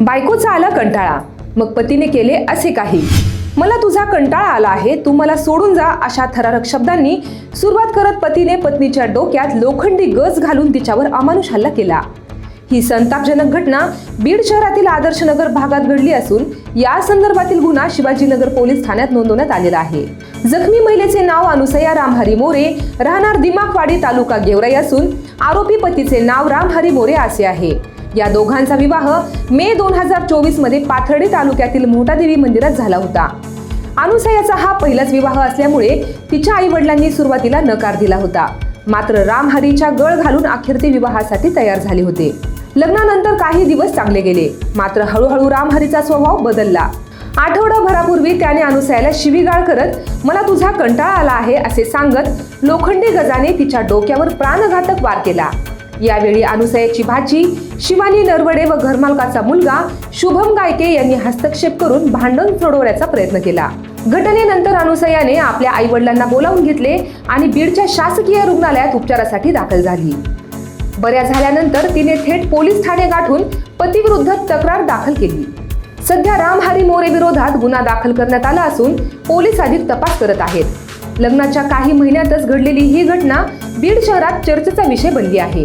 बायकोचा आला कंटाळा. मग पतीने केले असे काही. मला तुझा कंटाळा आला आहे तू मला सोडून जा अशा थरारक शब्दांनी सुरुवात करत पतीने पत्नीच्या डोक्यात लोखंडी गज घालून तिच्यावर अमानुष हल्ला केला. ही संतापजनक घटना बीड शहरातील आदर्शनगर भागात घडली असून या संदर्भातील गुन्हा शिवाजीनगर पोलीस ठाण्यात नोंदवण्यात आलेला आहे. जखमी महिलेचे नाव अनुसया रामहरी मोरे राहणार दिमाखवाडी तालुका गेवराई असून आरोपी पतीचे नाव रामहरी मोरे असे आहे. या दोघांचा विवाह मे दोन हजार चोवीसमध्ये पाथर्डी तालुक्यातील मोठादेवी मंदिरात झाला होता. अनुसयाचा हा पहिलाच विवाह असल्यामुळे तिच्या आई वडिलांनी सुरुवातीला नकार दिला होता. मात्र रामहरीच्या गळ घालून अखेर ते विवाहासाठी तयार झाले होते. लग्नानंतर काही दिवस चांगले गेले. मात्र हळूहळू रामहरीचा स्वभाव बदलला. आठवडाभरापूर्वी त्याने अनुसयाला शिवीगाळ करत मला तुझा कंटाळा आला आहे असे सांगत लोखंडी गजाने तिच्या डोक्यावर प्राणघातक वार केला. यावेळी अनुसयाची भाची शिवानी नरवडे व घरमालकाचा मुलगा शुभम गायके यांनी हस्तक्षेप करून भांडण सोडवण्याचा प्रयत्न केला. घटनेनंतर अनुसयाने आपल्या आई वडिलांना बोलावून घेतले आणि बीडच्या शासकीय रुग्णालयात उपचारासाठी दाखल झाली. बऱ्या झाल्यानंतर तिने थेट पोलीस ठाणे गाठून पतीविरुद्ध तक्रार दाखल केली. सध्या रामहरी मोरे विरोधात गुन्हा दाखल करण्यात आला असून पोलीस अधिक तपास करत आहेत. लग्नाच्या काही महिन्यातच घडलेली ही घटना बीड शहरात चर्चेचा विषय बनली आहे.